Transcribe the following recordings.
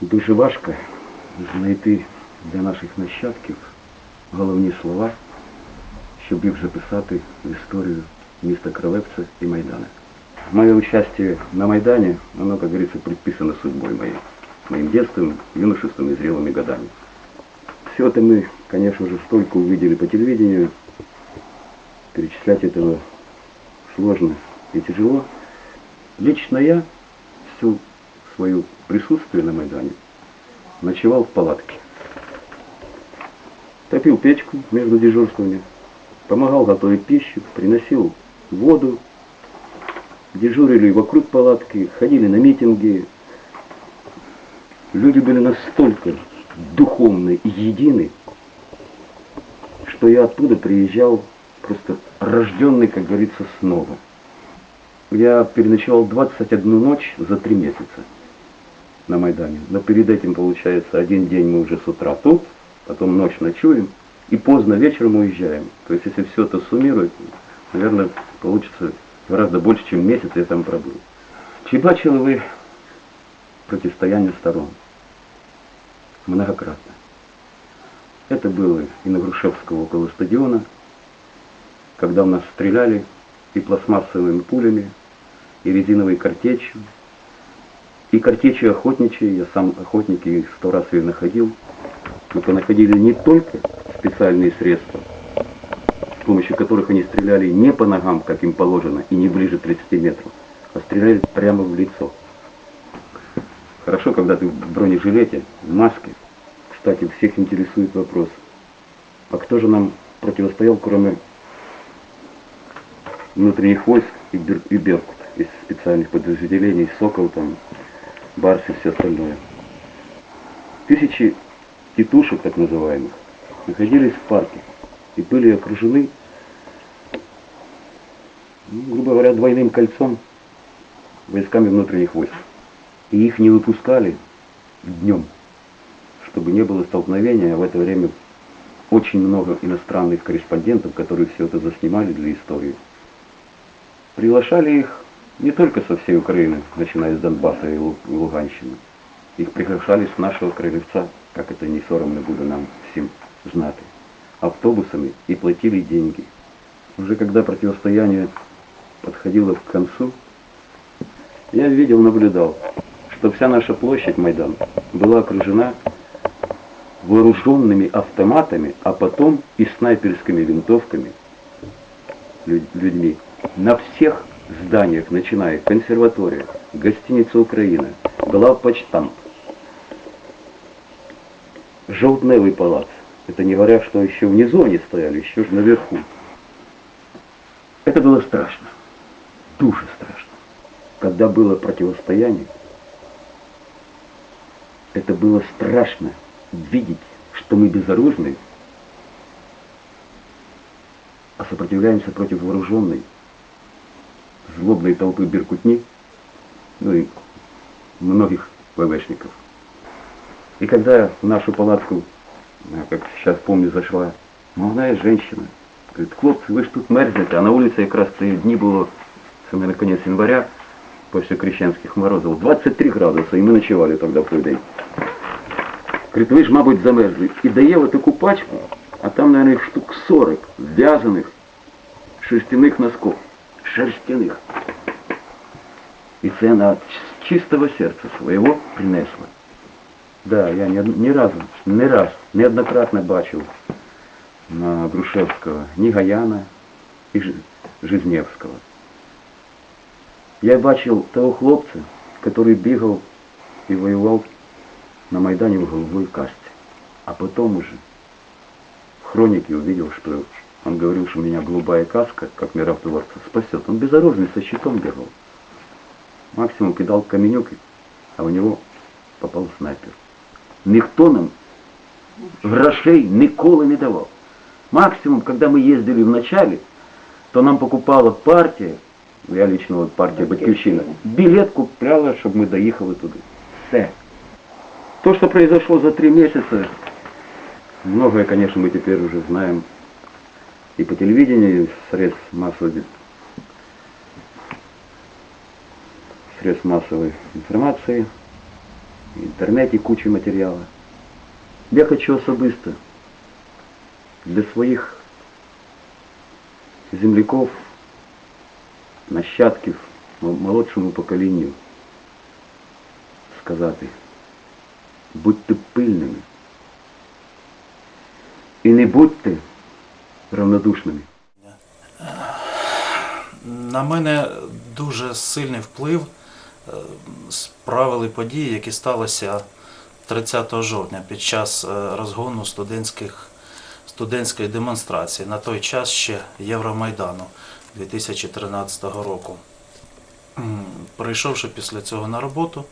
Дуже важко знайти для наших нащадків головні слова, щоб їх записати в історію міста Кролевца и Майдана. Мое участие на Майдане, оно, как говорится, предписано судьбой моей, моим детством, юношеством и зрелыми годами. Все это мы, конечно же, столько увидели по телевидению, перечислять этого сложно и тяжело. Лично я всю свое присутствие на Майдане ночевал в палатке. Топил печку между дежурствами, помогал готовить пищу, приносил воду, дежурили вокруг палатки, ходили на митинги. Люди были настолько духовны и едины, что я оттуда приезжал просто рожденный, как говорится, снова. Я переночевал 21 ночь за три месяца на Майдане. Но перед этим, получается, один день мы уже с утра тут, потом ночь ночуем, и поздно вечером уезжаем. То есть, если все это суммировать, наверное, получится гораздо больше, чем месяц я там пробыл. Чи бачили ви противостояние сторон? Многократно. Это было и на Грушевского около стадиона, когда у нас стреляли и пластмассовыми пулями, и резиновой картечью, и картечью охотничьей, я сам охотник и сто раз ее находил. Мы понаходили не только специальные средства, с помощью которых они стреляли не по ногам, как им положено, и не ближе 30 метров, а стреляли прямо в лицо. Хорошо, когда ты в бронежилете, в маске. Кстати, всех интересует вопрос, а кто же нам противостоял, кроме внутренних войск и, Бер- и Беркут, из специальных подразделений, Сокол, там, Барс и все остальное. Тысячи тетушек, так называемых, находились в парке и были окружены, ну, грубо говоря, двойным кольцом войсками внутренних войск. И их не выпускали днем, чтобы не было столкновения, а в это время очень много иностранных корреспондентов, которые все это заснимали для истории. Приглашали их не только со всей Украины, начиная с Донбасса и Лу- Луганщины. Их приглашали с нашего Крылевца, как это не соромно буде нам всем знати, автобусами и платили деньги. Уже когда противостояние подходило к концу, я видел, наблюдал, что вся наша площадь Майдан была окружена вооруженными автоматами, а потом и снайперскими винтовками лю- людьми. На всех зданиях, начиная консерватория, гостиница Украина, главпочтамт, желтневый палац. Это не говоря, что еще внизу они стояли, еще же наверху. Это было страшно, дуже страшно. Когда было противостояние, это было страшно видеть, что мы безоружны, а сопротивляемся против вооруженной, злобной толпы Беркутни, ну и многих ВВшников. И когда в нашу палатку, я как сейчас помню, зашла молодая женщина, говорит, хлопцы, вы ж тут мерзнете, а на улице якраз ці дні було, це на конец января, після крещенських морозів, 23 градуса, і ми ночували тоді в той день. Говорит, ви ж, мабуть, замерзли. І дає от таку пачку, а там, наверное, штук 40 в'язаних шерстяних носков. Шерстяних. І це вона з чистого серця свого принесла. Да, я ні, ні разу, не раз, неоднократно бачив на Грушевського ні Гаяна, і Ж- Жизневського. Я бачив того хлопця, який бігав і воював на Майдане в голубой касте. А потом уже в хронике увидел, что он говорил, что меня голубая каска, как миротворца, спасет. Он безоружный, со щитом бегал. Максимум кидал каменюк, а у него попал снайпер. Никто нам грошей ніколи не давал. Максимум, когда мы ездили в начале, то нам покупала партия, я лично вот партия Батьківщина, билет купляла, чтобы мы доехали туди. Все. То, что произошло за три месяца, многое, конечно, мы теперь уже знаем и по телевидению, и средств массовой, средств массовой информации. в інтернеті куча матеріалу. Я хочу особисто для своїх земляків, нащадків, молодшому поколінню сказати, будьте пильними і не будьте равнодушними. На мене дуже сильний вплив е, справили події, які сталися 30 жовтня під час е, розгону студентських, студентської демонстрації, на той час ще Євромайдану 2013 року. Прийшовши після цього на роботу,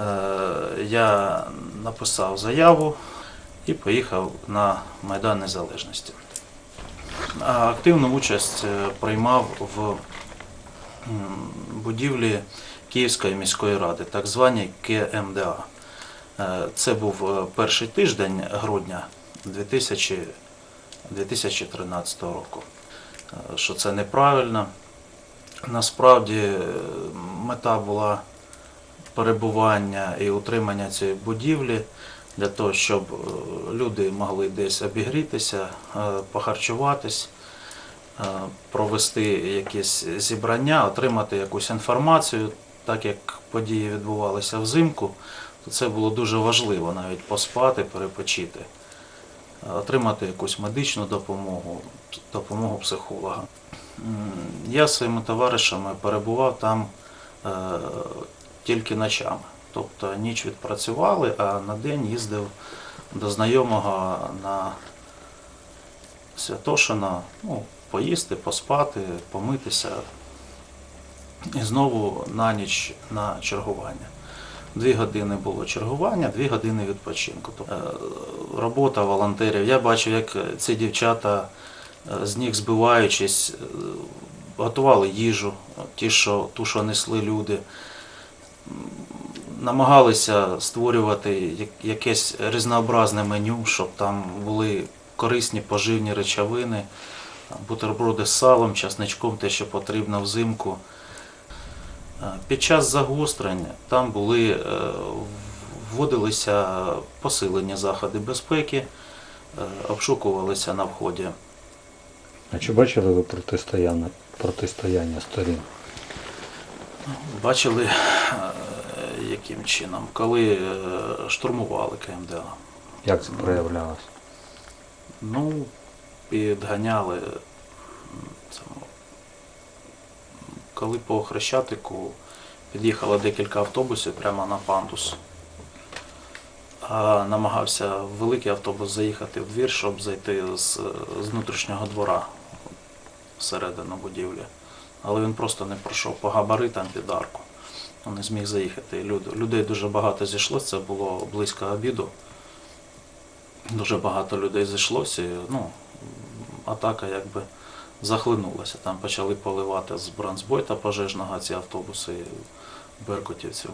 е, я написав заяву і поїхав на Майдан Незалежності. Активну участь е, приймав в будівлі Київської міської ради, так званій КМДА. Е, Це був е, перший тиждень грудня 2000 2013 року. Що це неправильно. Насправді мета була перебування і утримання цієї будівлі для того, щоб е, люди могли десь обігрітися, е, похарчуватись, е, провести якісь зібрання, отримати якусь інформацію, так як події відбувалися взимку, то це було дуже важливо навіть поспати, перепочити, отримати якусь медичну допомогу, допомогу психолога. Я зі своїми товаришами перебував там тільки ночами. Тобто ніч відпрацювали, а на день їздив до знайомого на Святошина, ну, поїсти, поспати, помитися. І знову на ніч на чергування. Дві години було чергування, дві години відпочинку. Тобто, е, робота волонтерів. Я бачив, як ці дівчата е, з них збиваючись, е, готували їжу, ті, що, ту, що несли люди намагалися створювати якесь різнообразне меню, щоб там були корисні поживні речовини, бутерброди з салом, часничком, те, що потрібно взимку. Е, Під час загострень там були, е, вводилися посилені заходи безпеки, е, обшукувалися на вході. А чи бачили ви протистояння, протистояння сторін? Бачили, яким чином, коли е, штурмували КМДА. Як це проявлялось? Ну, підганяли. Коли по Хрещатику під'їхало декілька автобусів прямо на пандус. А намагався великий автобус заїхати в двір, щоб зайти з, з внутрішнього двора всередину будівлі. Але він просто не пройшов по габаритам під арку. Не зміг заїхати. Люд- Людей дуже багато зійшлося, це було близько обіду. Дуже багато людей зійшлося, і ну, атака якби захлинулася. Там почали поливати з бронзбойта пожежного ці автобуси беркутівців.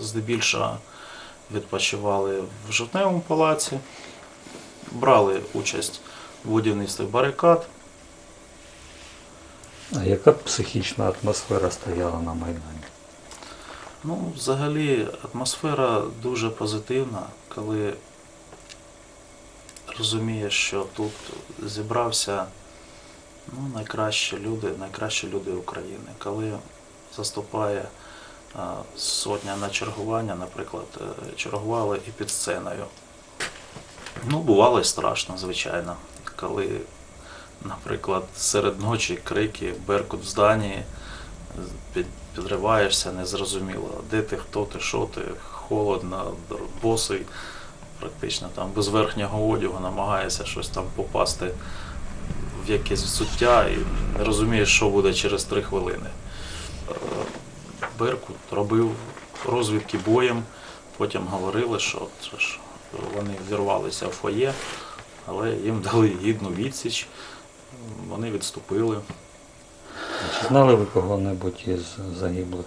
Здебільшого відпочивали в жовтневому палаці, брали участь в будівництві барикад. А яка психічна атмосфера стояла на Майдані? Ну, взагалі атмосфера дуже позитивна, коли розумієш, що тут зібрався ну, найкращі люди, найкращі люди України. Коли заступає сотня на чергування, наприклад, е, чергували і під сценою. Ну, бувало і страшно, звичайно, коли, наприклад, серед ночі крики, беркут в зданні, під, підриваєшся, незрозуміло, де ти, хто ти, що ти, холодно, босий, практично там без верхнього одягу намагаєшся щось там попасти в якесь взуття і не розумієш, що буде через три хвилини. Е, Беркут робив розвідки боєм, потім говорили, що вони вірвалися в фоє, але їм дали гідну відсіч, вони відступили. Чи знали ви кого-небудь із загиблих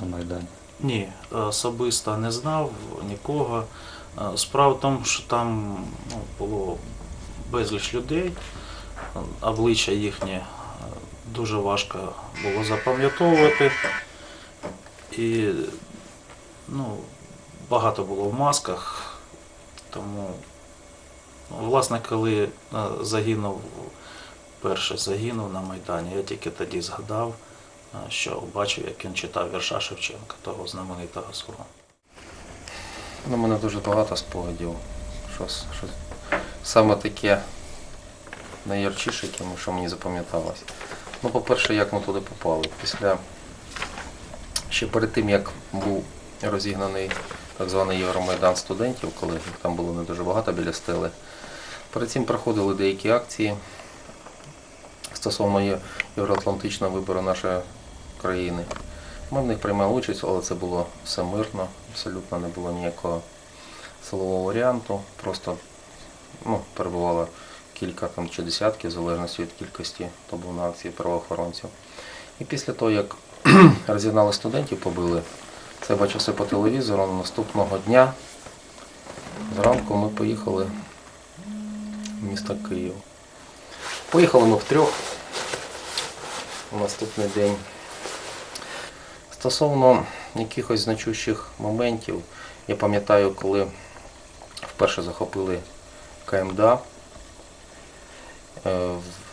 на Майдані? Ні, особисто не знав нікого. Е, Справа в тому, що там ну, було безліч людей, е, обличчя їхні е, дуже важко було запам'ятовувати. І ну, багато було в масках, тому, ну, власне, коли загинув, перше загинув на Майдані, я тільки тоді згадав, е, що бачив, як він читав вірша Шевченка, того знаменитого свого. Ну, у мене дуже багато спогадів. Щось, щось саме таке найярчіше, що мені запам'яталось. Ну, по-перше, як ми туди попали. Після ще перед тим, як був розігнаний так званий Євромайдан студентів, коли їх там було не дуже багато біля стели. Перед цим проходили деякі акції стосовно євроатлантичного вибору нашої країни. Ми в них приймали участь, але це було все мирно, абсолютно не було ніякого силового варіанту. Просто ну, перебувало кілька там, чи десятків, в залежності від кількості, був на акції правоохоронців. І після того, як розігнали студентів, побили, це бачив все по телевізору. Наступного дня зранку ми поїхали в місто Київ. Поїхали ми втрьох на наступний день. Стосовно якихось значущих моментів, я пам'ятаю, коли вперше захопили КМДА, е,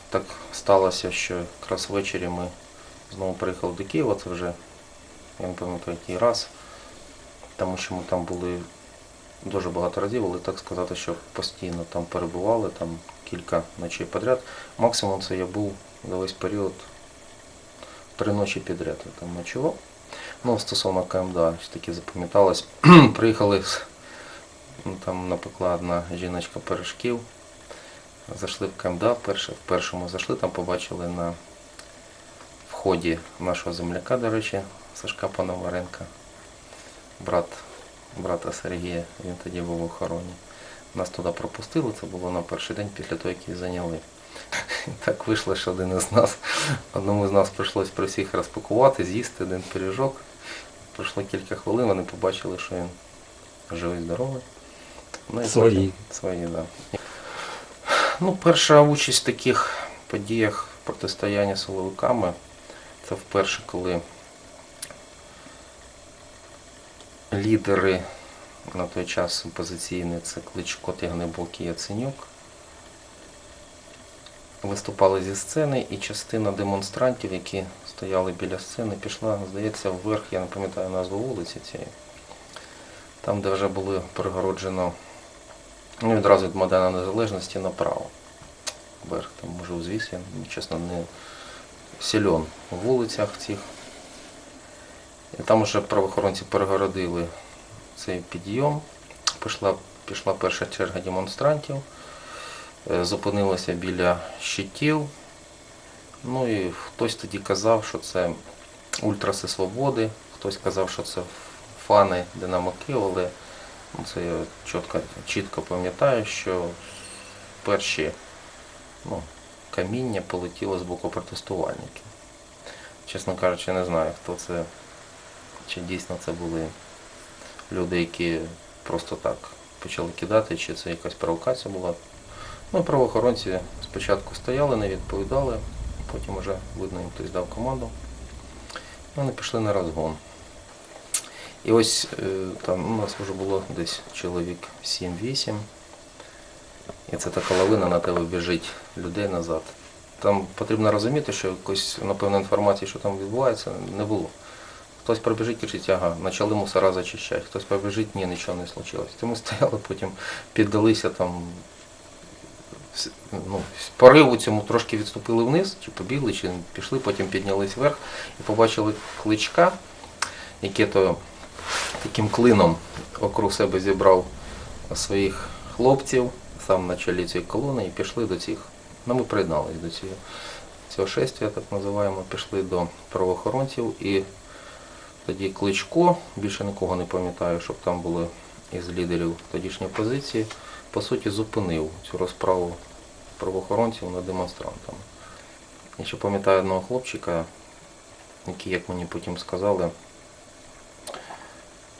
так сталося, що якраз ввечері ми знову приїхали до Києва, це вже, я не пам'ятаю, який раз, тому що ми там були дуже багато разів, але так сказати, що постійно там перебували, там кілька ночей підряд. Максимум це я був за весь період три ночі підряд я там ночував. Ну, стосовно КМДА, що таке запам'яталось. Приїхали ну, там напекла одна жіночка пиріжків. Зайшли в КМДА вперше. В першому зайшли, там побачили на вході нашого земляка, до речі, Сашка Пономаренка, брат брата Сергія, він тоді був в охороні. Нас туди пропустили, це було на перший день після того, як їх зайняли. Так вийшло, що один із нас, одному з нас прийшлось при всіх розпакувати, з'їсти один пиріжок. Пройшло кілька хвилин, вони побачили, що він живий, здоровий. Ну, і Свої. потім- Свої, так. Да. Ну, перша участь в таких подіях протистояння силовиками, це вперше, коли лідери на той час опозиційні, це Кличко, Тягнебок і Яценюк, виступали зі сцени, і частина демонстрантів, які стояли біля сцени, пішла, здається, вверх, я не пам'ятаю назву вулиці цієї. Там, де вже було перегороджено ну, відразу від Майдану Незалежності направо. Вверх, там може узвіз, я чесно не сильон у вулицях цих. І там вже правоохоронці перегородили цей підйом. Пішла, пішла перша черга демонстрантів, е, зупинилася біля щитів. Ну і хтось тоді казав, що це ультраси свободи, хтось казав, що це фани Динамо але ну, це я чітко, чітко пам'ятаю, що перші ну, каміння полетіло з боку протестувальників. Чесно кажучи, не знаю, хто це, чи дійсно це були люди, які просто так почали кидати, чи це якась провокація була. Ну, правоохоронці спочатку стояли, не відповідали, потім вже видно, їм хтось дав команду. Вони пішли на розгон. І ось е, там у нас вже було десь чоловік 7-8. І це така лавина на тебе біжить людей назад. Там потрібно розуміти, що якось, напевно, інформації, що там відбувається, не було. Хтось пробіжить, кричить, ага, почали мусора зачищати. Хтось побіжить, ні, нічого не случилось. Тому стояли, потім піддалися там ну, пориву цьому трошки відступили вниз, чи побігли, чи пішли, потім піднялись вверх і побачили кличка, який то таким клином округ себе зібрав своїх хлопців, сам на чолі цієї колони, і пішли до цих. Ну, ми приєдналися до цього, цього шествия, так називаємо, пішли до правоохоронців і тоді Кличко, більше нікого не пам'ятаю, щоб там були із лідерів тодішньої опозиції, по суті, зупинив цю розправу правоохоронців над демонстрантами. Я ще пам'ятаю одного хлопчика, який, як мені потім сказали,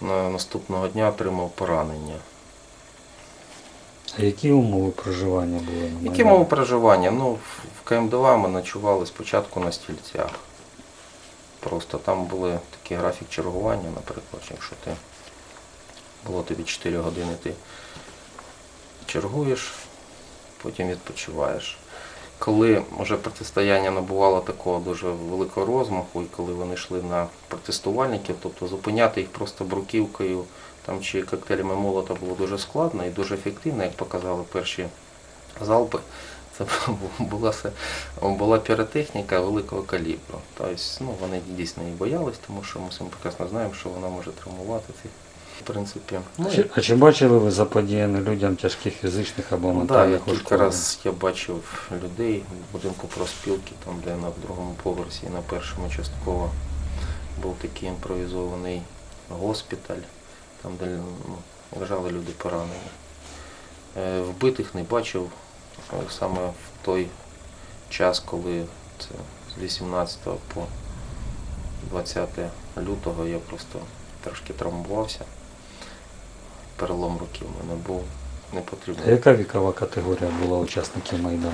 на наступного дня отримав поранення. А які умови проживання були? Які Майдані? мови проживання? Ну, в- в КМДА ми ночували спочатку на стільцях. Просто там були такий графік чергування, наприклад, якщо ти Було тобі 4 години ти чергуєш, потім відпочиваєш. Коли вже протистояння набувало такого дуже великого розмаху, і коли вони йшли на протестувальників, тобто зупиняти їх просто бруківкою там, чи коктейлями молота було дуже складно і дуже ефективно, як показали перші залпи. Це була, була піротехніка великого калібру. Тобто, ну, вони дійсно її боялись, тому що ми всім прекрасно знаємо, що вона може травмувати цих. В принципі, ну, Чи- А чи бачили ви заподіяне людям тяжких фізичних або Ну, да, кілька раз я бачив людей в будинку проспілки, там де на другому поверсі і на першому частково був такий імпровізований госпіталь, там де ну, лежали люди поранені. Е, Вбитих не бачив саме в той час, коли це з 18 по 20 лютого я просто трошки травмувався. Перелом руки в мене був не потрібно. А Яка вікова категорія була учасників Майдану?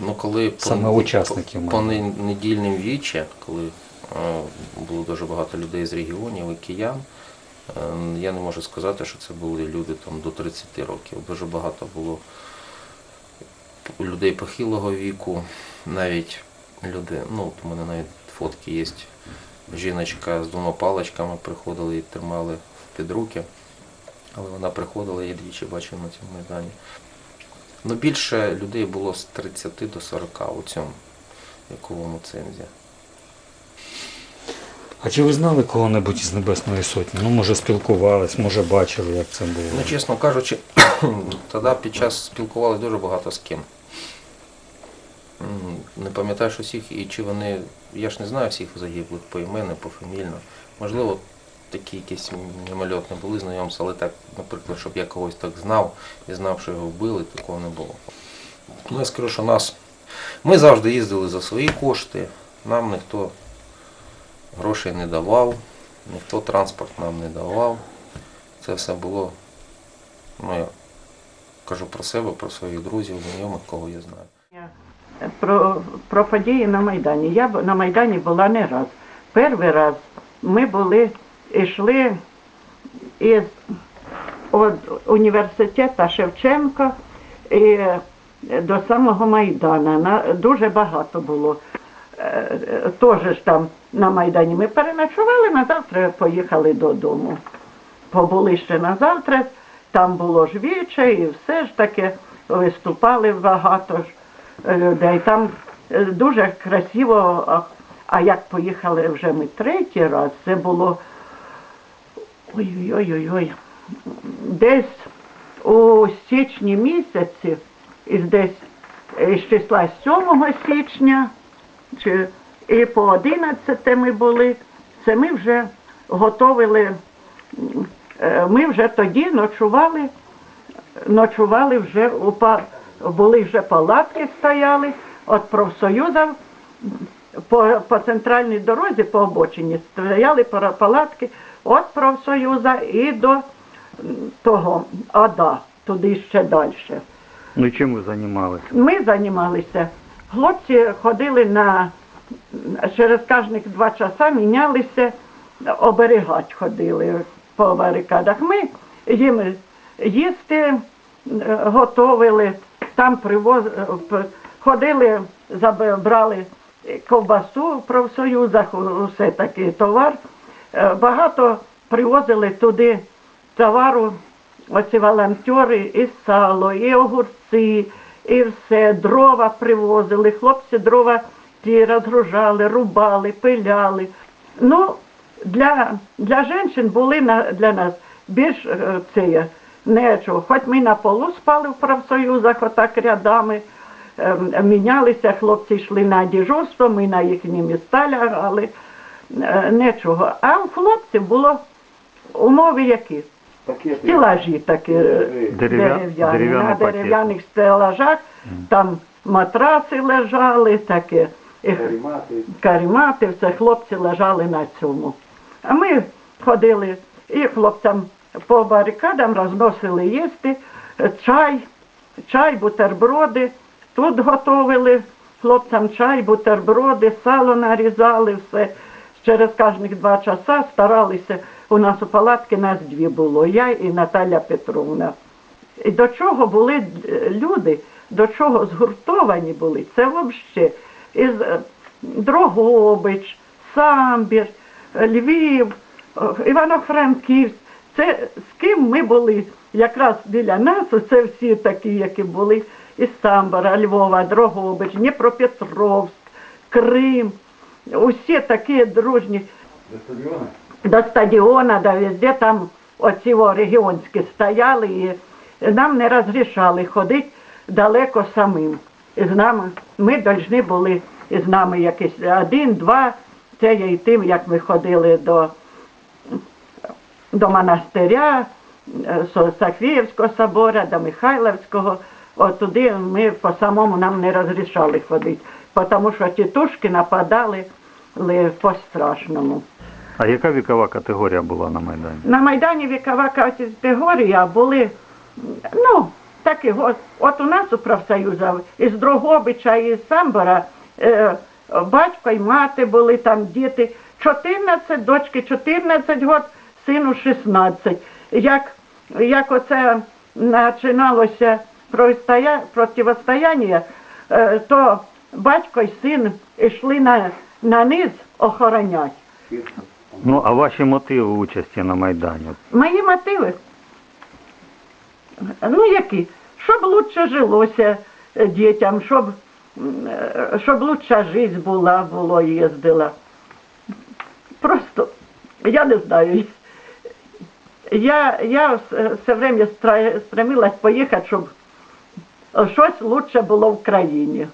Ну, коли по- Саме учасників по, по недільним віче, коли е, було дуже багато людей з регіонів і киян, е, я не можу сказати, що це були люди там до 30 років. Дуже багато було людей похилого віку, навіть люди, ну, от у мене навіть фотки є. Жіночка з двома паличками приходила і тримали під руки. Але вона приходила, я двічі бачив на цьому майдані. Ну, більше людей було з 30 до 40 у цьому віковому цензі. А чи ви знали кого-небудь із Небесної Сотні? Ну, може, спілкувались, може, бачили, як це було? Ну, чесно кажучи, тоді під час спілкувалися дуже багато з ким. Не пам'ятаєш усіх, і чи вони. Я ж не знаю всіх загиблих поіменно, пофамільно. Можливо, такі якісь мимольотні були знайомства, але так, наприклад, щоб я когось так знав і знав, що його вбили, такого не було. Ну, я скажу, що нас. Ми завжди їздили за свої кошти, нам ніхто грошей не давав, ніхто транспорт нам не давав. Це все було, ну я кажу про себе, про своїх друзів, знайомих, кого я знаю. Про, про події на Майдані. Я на Майдані була не раз. Перший раз ми були, йшли із від університету Шевченка і до самого Майдана. На, дуже багато було. Е, е, Теж ж там на Майдані ми переночували, на завтра поїхали додому. Побули ще на завтра, там було ж віче і все ж таки виступали багато ж людей. Там е, дуже красиво, а, як поїхали вже ми третій раз, це було ой-ой-ой-ой, десь у січні місяці, із десь е, з числа 7 січня, чи, і по 11 ми були, це ми вже готовили, е, ми вже тоді ночували ночували вже у. Були вже палатки стояли від профсоюзів по, по центральній дорозі, по обочині стояли палатки від профсоюзу і до того АДА, туди ще далі. Ну, чим ви займалися? Ми займалися. Хлопці ходили на через кожних два часа мінялися, оберігати ходили по барикадах. Ми їм їсти готовили, там привоз, е, ходили, забрали ковбасу в профсоюзах, усе такий товар. Е, Багато привозили туди товару, оці волонтери, і сало, і огурці, і все, дрова привозили, хлопці дрова ті розгружали, рубали, пиляли. Ну, для, для жінок були на, для нас більш е, це є, нічого. Хоч ми на полу спали в профсоюзах, отак рядами, е, мінялися, хлопці йшли на дежурство, ми на їхні міста лягали, е, нічого. А у хлопців було умови які? Стелажі такі е, дерев'яні. дерев'яні На дерев'яних стелажах там матраси лежали, таке. І каремати, все хлопці лежали на цьому. А ми ходили і хлопцям по барикадам розносили їсти, чай, чай, бутерброди. Тут готовили хлопцям чай, бутерброди, сало нарізали, все. Через кожних два часа старалися у нас у палатки нас дві було, я і Наталя Петровна. І до чого були е, люди, до чого згуртовані були, це взагалі із е, Дрогобич, Самбір, Львів, е, Івано-Франківськ. Це з ким ми були якраз біля нас, це всі такі, які були із Самбора, Львова, Дрогобич, Дніпропетровськ, Крим. Усі такі дружні до стадіона, да везде там оці регіонські стояли і нам не розрішали ходити далеко самим. І з нами, ми повинні були і з нами якийсь один, два, це я і тим, як ми ходили до, до монастиря, е, Со- Софіївського собору, до Михайлівського. От туди ми по самому нам не розрішали ходити, тому що тітушки нападали ли, по-страшному. А яка вікова категорія була на Майдані? На Майдані вікова категорія були, ну, такі, от, от у нас у профсоюзах із Дрогобича, і з Самбора, е, батько і мати були там діти, 14, дочки 14 год, сину 16. Як, як оце починалося протистоя- противостояння, е, то батько і син йшли на, на низ охоронять. Ну, а ваші мотиви участі на Майдані? Мої мотиви. Ну які? Щоб лучше жилося е, дітям, щоб, е, щоб лучша життя була, було, їздила. Просто, я не знаю. Я, я все, все время стремилась поїхати, щоб щось лучше було в країні.